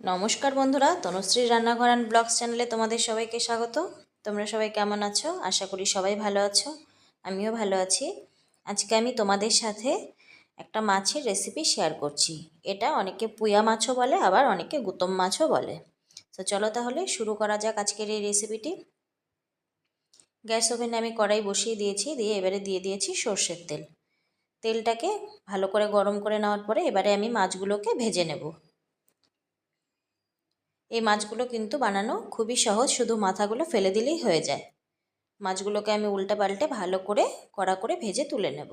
নমস্কার বন্ধুরা, তনুশ্রী রান্নাঘর অ্যান্ড ব্লগস চ্যানেলে তোমাদের সবাইকে স্বাগত। তোমরা সবাই কেমন আছো? আশা করি সবাই ভালো আছো। আমিও ভালো আছি। আজকে আমি তোমাদের সাথে একটা মাছের রেসিপি শেয়ার করছি। এটা অনেকে পুয়া মাছও বলে, আবার অনেকে গুতম মাছও বলে। তো চলো তাহলে শুরু করা যাক আজকের এই রেসিপিটি গ্যাস ওভেনে আমি কড়াই বসিয়ে দিয়েছি, দিয়ে এবারে দিয়ে দিয়েছি সর্ষের তেল। তেলটাকে ভালো করে গরম করে নেওয়ার পরে এবারে আমি মাছগুলোকে ভেজে নেব। এই মাছগুলো কিন্তু বানানো খুবই সহজ, শুধু মাথাগুলো ফেলে দিলেই হয়ে যায়। মাছগুলোকে আমি উল্টে পাল্টে ভালো করে, কড়া করে ভেজে তুলে নেব।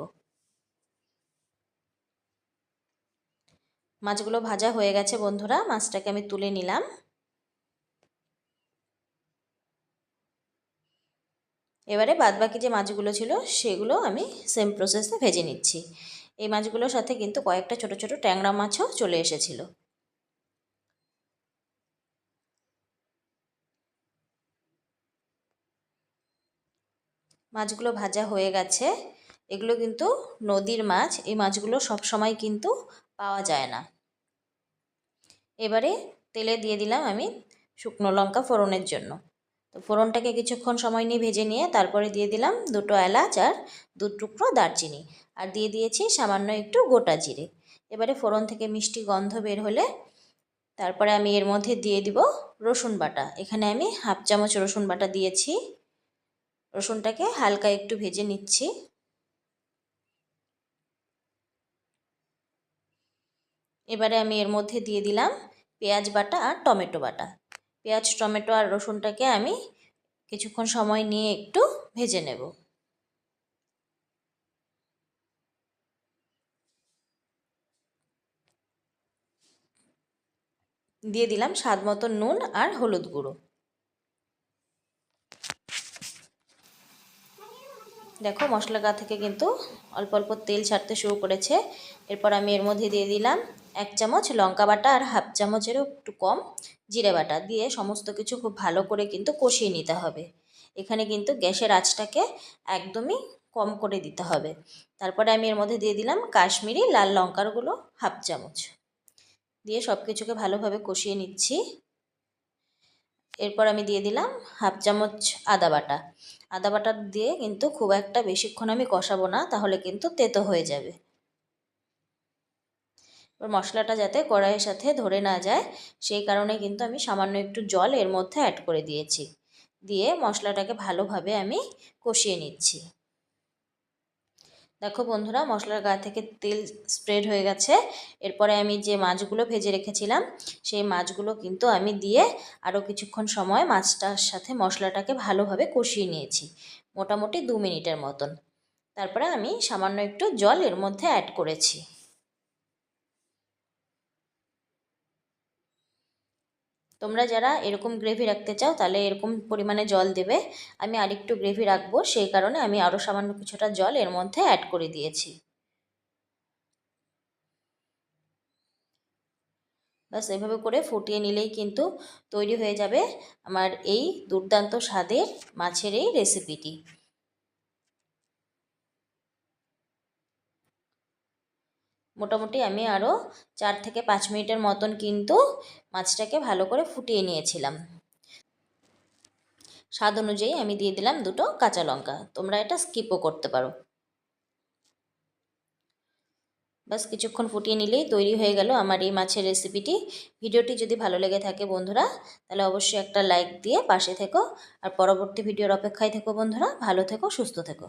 মাছগুলো ভাজা হয়ে গেছে বন্ধুরা, মাছটাকে আমি তুলে নিলাম। এবারে বাদবাকি যে মাছগুলো ছিল, সেগুলো আমি সেম প্রসেসে ভেজে নিচ্ছি। এই মাছগুলোর সাথে কিন্তু কয়েকটা ছোট ছোট ট্যাংরা মাছও চলে এসেছিল। মাছগুলো ভাজা হয়ে গেছে। এগুলো কিন্তু নদীর মাছ, এই মাছগুলো সব সময় কিন্তু পাওয়া যায় না। এবারে তেলে দিয়ে দিলাম আমি শুকনো লঙ্কা ফোড়নের জন্য। তো ফোড়নটাকে কিছুক্ষণ সময় নিয়ে ভেজে নিয়ে তারপরে দিয়ে দিলাম দুটো এলাচ আর দু টুকরো দারচিনি। আর দিয়ে দিয়েছি সামান্য একটু গোটা জিরে। এবারে ফোড়ন থেকে মিষ্টি গন্ধ বের হলে তারপরে আমি এর মধ্যে দিয়ে দিব রসুন বাটা। এখানে আমি হাফ চামচ রসুন বাটা দিয়েছি। রসুনটাকে হালকা একটু ভেজে নিচ্ছি। এবারে আমি এর মধ্যে দিয়ে দিলাম পেঁয়াজ বাটা আর টমেটো বাটা। পেঁয়াজ, টমেটো আর রসুনটাকে আমি কিছুক্ষণ সময় নিয়ে একটু ভেজে নেব। দিয়ে দিলাম স্বাদ মতো নুন আর হলুদ গুঁড়ো। দেখো মশলা গা থেকে কিন্তু অল্প অল্প তেল ছাড়তে শুরু করেছে। এরপর আমি এর মধ্যে দিয়ে দিলাম এক চামচ লঙ্কা বাটা আর হাফ চামচেরও একটু কম জিরে বাটা। দিয়ে সমস্ত কিছু খুব ভালো করে কিন্তু কষিয়ে নিতে হবে। এখানে কিন্তু গ্যাসের আঁচটাকে একদমই কম করে দিতে হবে। তারপরে আমি এর মধ্যে দিয়ে দিলাম কাশ্মীরি লাল লঙ্কারগুলো হাফ চামচ। দিয়ে সব কিছুকে ভালোভাবে কষিয়ে নিচ্ছি। এরপর আমি দিয়ে দিলাম হাফ চামচ আদা বাটা। আদা বাটা দিয়ে কিন্তু খুব একটা বেশিক্ষণ আমি কষাবো না, তাহলে কিন্তু তেতো হয়ে যাবে। এবার মশলাটা যাতে কড়াইয়ের সাথে ধরে না যায়, সেই কারণে কিন্তু আমি সামান্য একটু জল এর মধ্যে অ্যাড করে দিয়েছি। দিয়ে মশলাটাকে ভালোভাবে আমি কষিয়ে নিচ্ছি। দেখো বন্ধুরা, মশলার গা থেকে তেল স্প্রেড হয়ে গেছে। এরপরে আমি যে মাছগুলো ভেজে রেখেছিলাম, সেই মাছগুলো কিন্তু আমি দিয়ে আরও কিছুক্ষণ সময় মাছটার সাথে মশলাটাকে ভালোভাবে কষিয়ে নিয়েছি, মোটামুটি দু মিনিটের মতন। তারপরে আমি সামান্য একটু জল এর মধ্যে অ্যাড করেছি। তোমরা যারা এরকম গ্রেভি রাখতে চাও, তাহলে এরকম পরিমাণে জল দেবে। আমি আরেকটু গ্রেভি রাখব, সেই কারণে আমি আরও সামান্য কিছুটা জল এর মধ্যে অ্যাড করে দিয়েছি। বাস এভাবে করে ফুটিয়ে নিলেই কিন্তু তৈরি হয়ে যাবে আমার এই দুর্দান্ত স্বাদের মাছের এই রেসিপিটি মোটামুটি আমি আরও চার থেকে পাঁচ মিনিটের মতন কিন্তু মাছটাকে ভালো করে ফুটিয়ে নিয়েছিলাম। স্বাদ অনুযায়ী আমি দিয়ে দিলাম দুটো কাঁচা লঙ্কা। তোমরা এটা স্কিপও করতে পারো। বাস কিছুক্ষণ ফুটিয়ে নিলেই তৈরি হয়ে গেল আমার এই মাছের রেসিপিটি। ভিডিওটি যদি ভালো লেগে থাকে বন্ধুরা, তাহলে অবশ্যই একটা লাইক দিয়ে পাশে থেকো। আর পরবর্তী ভিডিওর অপেক্ষায় থেকো বন্ধুরা, ভালো থেকো, সুস্থ থেকো।